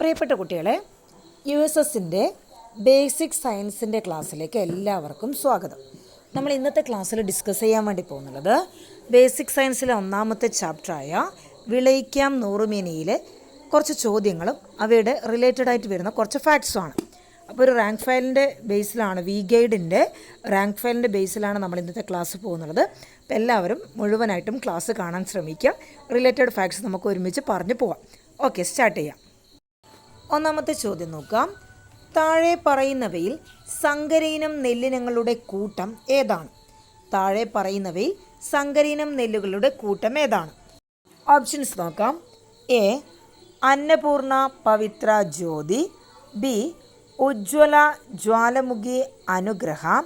പ്രിയപ്പെട്ട കുട്ടികളെ U S എസിന്റെ ബേസിക് സയൻസിന്റെ ക്ലാസ്സിലേക്ക് എല്ലാവർക്കും സ്വാഗതം. നമ്മൾ ഇന്നത്തെ ക്ലാസ്സിൽ ഡിസ്കസ് ചെയ്യാൻ വേണ്ടി പോകുന്നുള്ളത് ബേസിക് സയൻസിലെ ഒന്നാമത്തെ ചാപ്റ്ററായ വിളയിക്കാം നൂറുമേനിയിലെ കുറച്ച് ചോദ്യങ്ങളും അവയുടെ റിലേറ്റഡ് ആയിട്ട് വരുന്ന കുറച്ച് ഫാക്ട്സുമാണ് അപ്പോൾ ഒരു റാങ്ക് ഫയലിന്റെ ബേസിലാണ് വി ഗൈഡിന്റെ റാങ്ക് ഫയലിന്റെ ബേസിലാണ് നമ്മൾ ഇന്നത്തെ ക്ലാസ് പോകുന്നത്. അപ്പോൾ എല്ലാവരും മുഴുവനായിട്ടും ക്ലാസ് കാണാൻ ശ്രമിക്കുക റിലേറ്റഡ് ഫാക്ട്സ് നമുക്ക് ഒരുമിച്ച് പറഞ്ഞു പോവാം. ഓക്കെ സ്റ്റാർട്ട് ചെയ്യാം. ഒന്നാമത്തെ ചോദ്യം നോക്കാം. താഴെ പറയുന്നവയിൽ സങ്കരയിനം നെല്ലിനങ്ങളുടെ കൂട്ടം ഏതാണ്? താഴെ പറയുന്നവയിൽ സങ്കരയിനം നെല്ലുകളുടെ കൂട്ടം ഏതാണ്? ഓപ്ഷൻസ് നോക്കാം. A Annapoorna Pavithra Jyothi. B Ujjwala Jwalamukhi Anugraha.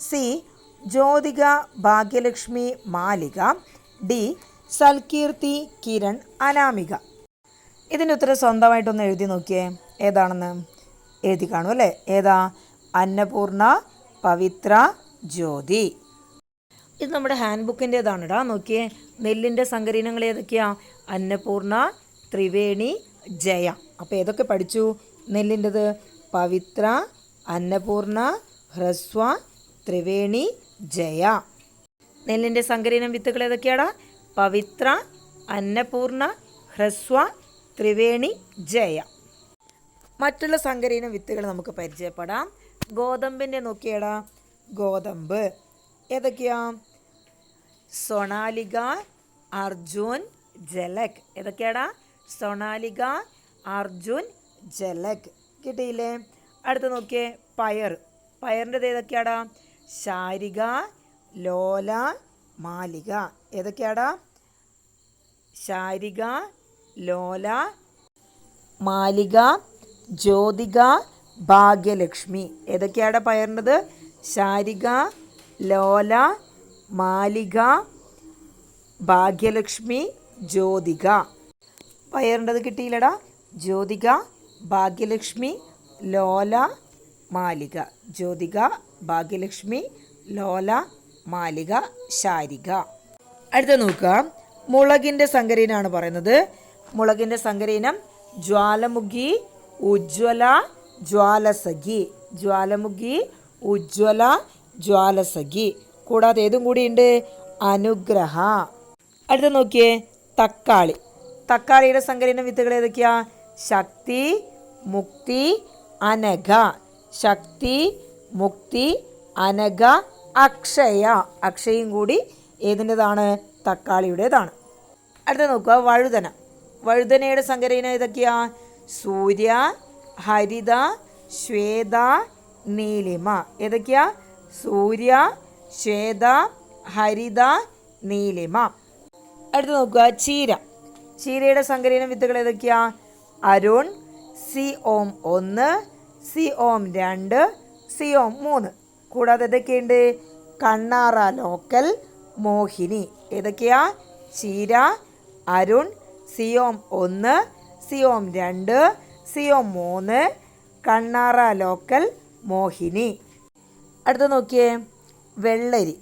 C Jyothika Bhagyalakshmi Malika. D Salkeerthi Kiran Anamika. ഇതിന്റെ ഉത്തരം സ്വന്തമായിട്ടൊന്ന് എഴുതി നോക്കിയേ. ഏതാണെന്ന് എഴുതി കാണും അല്ലേ? ഏതാ? അന്നപൂർണ പവിത്ര ജ്യോതി. ഇത് നമ്മുടെ ഹാൻഡ് ബുക്കിന്റേതാണ് ഇടാ നോക്കിയേ. നെല്ലിന്റെ സങ്കരീനങ്ങൾ ഏതൊക്കെയാ? അന്നപൂർണ ത്രിവേണി ജയ. അപ്പോൾ ഏതൊക്കെ പഠിച്ചു? നെല്ലിന്റെത് പവിത്ര അന്നപൂർണ ഹ്രസ്വ ത്രിവേണി ജയ. നെല്ലിന്റെ സങ്കരീനം വിത്തുകൾ ഏതൊക്കെയാടാ? പവിത്ര അന്നപൂർണ ഹ്രസ്വ ത്രിവേണി ജയ. മറ്റുള്ള സങ്കരീന വിത്തുകൾ നമുക്ക് പരിചയപ്പെടാം. ഗോതമ്പിന്റെ നോക്കിയടാ. ഗോതമ്പ്. ഏതൊക്കെയാ? സൊണാലിക അർജുൻ ജലക്. ഏതൊക്കെയാടാ? സൊണാലിക അർജുൻ ജലക്. കിട്ടിയില്ലേ? അടുത്ത നോക്കിയേ പയർ. പയറിന്റെത് ഏതൊക്കെയാടാ? ശാരിക ലോല മാലിക. ഏതൊക്കെയാടാ? ശാരിക ലോല മാലിക ജ്യോതിക ഭാഗ്യലക്ഷ്മി. ഏതൊക്കെയാണ് പയറിന്റെത്? ശാരിക ലോല മാലിക ഭാഗ്യലക്ഷ്മി ജ്യോതിക. പയറിന്റെത് കിട്ടിയില്ലടാ. ജ്യോതിക ഭാഗ്യലക്ഷ്മി ലോല മാലിക. ജ്യോതിക ഭാഗ്യലക്ഷ്മി ലോല മാലിക ശാരിക. അടുത്ത നോക്കുക മുളകിന്റെ സങ്കരീനാണ് പറയുന്നത്. മുളകിന്റെ സങ്കരീനം ജ്വാലമുഖി ഉജ്ജ്വല ജ്വാലസഖി. ജ്വാലമുഖി ഉജ്ജ്വല ജ്വാലസഖി. കൂടാതെ ഏതും കൂടിയുണ്ട് അനുഗ്രഹ. അടുത്ത നോക്കിയേ തക്കാളി. തക്കാളിയുടെ സങ്കരീന വിത്തുകൾ ഏതൊക്കെയാ? ശക്തി മുക്തി അനഘ. ശക്തി മുക്തി അനഘ അക്ഷയ. അക്ഷയും കൂടി ഏതിന്റെതാണ്? തക്കാളിയുടേതാണ്. അടുത്ത നോക്കുക വഴുതന. വഴുതനയുടെ സങ്കരയിനം ഏതൊക്കെയാ? സൂര്യ ഹരിത ശ്വേത നീലിമ. ഏതൊക്കെയാ? സൂര്യ ശ്വേത ഹരിത നീലിമ. അടുത്ത് നോക്കുക ചീര. ചീരയുടെ സങ്കരീന വിത്തുകൾ ഏതൊക്കെയാ? അരുൺ സി ഓം ഒന്ന് സി ഓം രണ്ട് സി ഓം മൂന്ന്. കൂടാതെ ഏതൊക്കെയുണ്ട്? കണ്ണാറ ലോക്കൽ മോഹിനി. ഏതൊക്കെയാ? ചീര അരുൺ സിയോം ഒന്ന് സിയോം രണ്ട് സിയോം മൂന്ന് കണ്ണാറ ലോക്കൽ മോഹിനി. അടുത്ത നോക്കിയേ വെള്ളരി.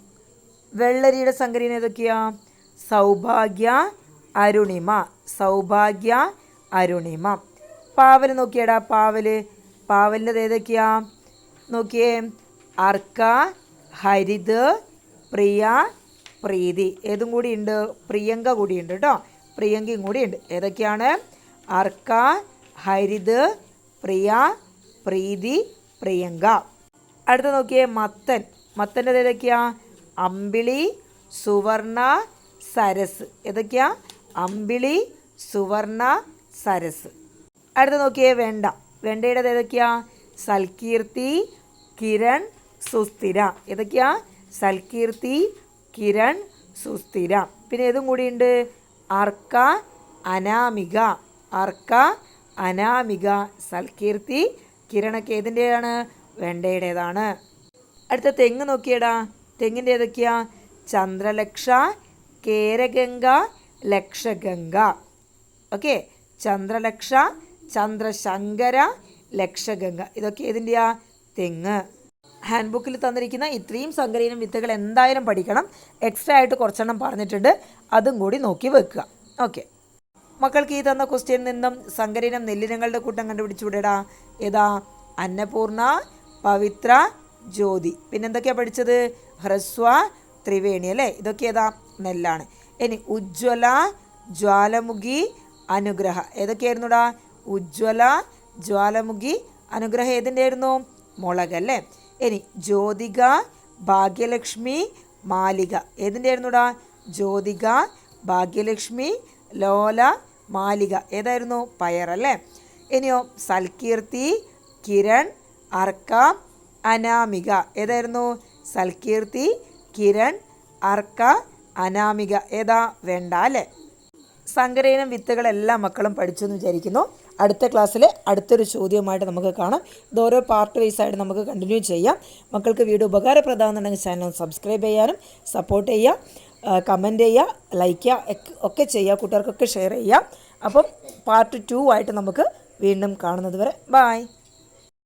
വെള്ളരിയുടെ സംഗതി ഏതൊക്കെയാ? സൗഭാഗ്യ അരുണിമ. സൗഭാഗ്യ അരുണിമ. പാവൽ നോക്കിയടാ പാവൽ പാവലിന്റെ ഏതൊക്കെയാ? നോക്കിയേ അർക്ക ഹരിത് പ്രിയ പ്രീതി. ഏതും കൂടി ഉണ്ട്. പ്രിയങ്ക കൂടിയുണ്ട് കേട്ടോ. പ്രിയങ്കയും കൂടിയുണ്ട്. ഏതൊക്കെയാണ്? അർക്ക ഹരിത് പ്രിയ പ്രീതി പ്രിയങ്ക. അടുത്ത നോക്കിയേ മത്തൻ. മത്തന്റെ ഏതൊക്കെയാ? അമ്പിളി സുവർണ സരസ്. ഏതൊക്കെയാ? അമ്പിളി സുവർണ സരസ്. അടുത്ത നോക്കിയേ വെണ്ട. വെണ്ടയുടെ ഏതൊക്കെയാ? സൽകീർത്തി കിരൺ സുസ്ഥിര. ഏതൊക്കെയാ? സൽകീർത്തി കിരൺ സുസ്ഥിര. പിന്നെ ഏതും കൂടിയുണ്ട്? അർക്ക അനാമിക. അർക്ക അനാമിക. സൽകീർത്തി കിരണൊക്കെ ഏതിന്റെയാണ്? വെണ്ടയുടേതാണ്. അടുത്ത തെങ്ങ് നോക്കിയടാ. തെങ്ങിന്റെ ഏതൊക്കെയാ? ചന്ദ്രലക്ഷ കേരഗംഗ ലക്ഷഗംഗ. ഓക്കെ. ചന്ദ്രലക്ഷ ചന്ദ്രശങ്കര ലക്ഷഗംഗ. ഇതൊക്കെ ഏതിന്റെയാ? തെങ്ങ്. ഹാൻഡ് ബുക്കിൽ തന്നിരിക്കുന്ന ഇത്രയും സങ്കരീനം വിത്തുകൾ എന്തായാലും പഠിക്കണം. എക്സ്ട്രാ ആയിട്ട് കുറച്ചെണ്ണം പറഞ്ഞിട്ടുണ്ട്. അതും കൂടി നോക്കി വെക്കുക. ഓക്കെ മക്കൾക്ക് ഈ തന്ന ക്വസ്റ്റ്യൻ നിന്നും സങ്കരയിനം നെല്ലിനങ്ങളുടെ കൂട്ടം കണ്ടുപിടിച്ചുവിടെടാ ഏതാ? അന്നപൂർണ പവിത്ര ജ്യോതി. പിന്നെന്തൊക്കെയാണ് പഠിച്ചത്? ഹ്രസ്വ ത്രിവേണി അല്ലേ? ഇതൊക്കെ ഏതാ? നെല്ലാണ്. ഇനി ഉജ്ജ്വല ജ്വാലമുഖി അനുഗ്രഹ. ഏതൊക്കെയായിരുന്നുടാ? ഉജ്ജ്വല ജ്വാലമുഖി അനുഗ്രഹം ഏതിന്റെ ആയിരുന്നു മുളക് അല്ലേ? ഇനി ജ്യോതിക ഭാഗ്യലക്ഷ്മി മാലിക. ഏതിന്റെ ആയിരുന്നുടാ ജ്യോതിക ഭാഗ്യലക്ഷ്മി ലോല മാലിക. ഏതായിരുന്നു? അല്ലേ? ഇനിയോ സൽകീർത്തി കിരൺ അർക്ക അനാമിക. ഏതായിരുന്നു? സൽകീർത്തി കിരൺ അർക്ക അനാമിക. ഏതാ? വേണ്ട അല്ലേ? സങ്കരയിനം വിത്തുകളെല്ലാം മക്കളും പഠിച്ചു എന്ന് വിചാരിക്കുന്നു. അടുത്ത ക്ലാസ്സിൽ അടുത്തൊരു ചോദ്യവുമായിട്ട് നമുക്ക് കാണാം. ഇത് ഓരോ പാർട്ട് വൈസ് ആയിട്ട് നമുക്ക് കണ്ടിന്യൂ ചെയ്യാം. മക്കൾക്ക് വീഡിയോ ഉപകാരപ്രദമാണെന്നുണ്ടെങ്കിൽ ചാനൽ സബ്സ്ക്രൈബ് ചെയ്യാനും സപ്പോർട്ട് ചെയ്യുക കമന്റ് ചെയ്യുക ലൈക്ക് ചെയ്യുക ഒക്കെ ചെയ്യുക കൂട്ടുകാർക്കൊക്കെ ഷെയർ ചെയ്യുക. അപ്പം പാർട്ട് ടു ആയിട്ട് നമുക്ക് വീണ്ടും കാണുന്നത് വരെ. ബായ്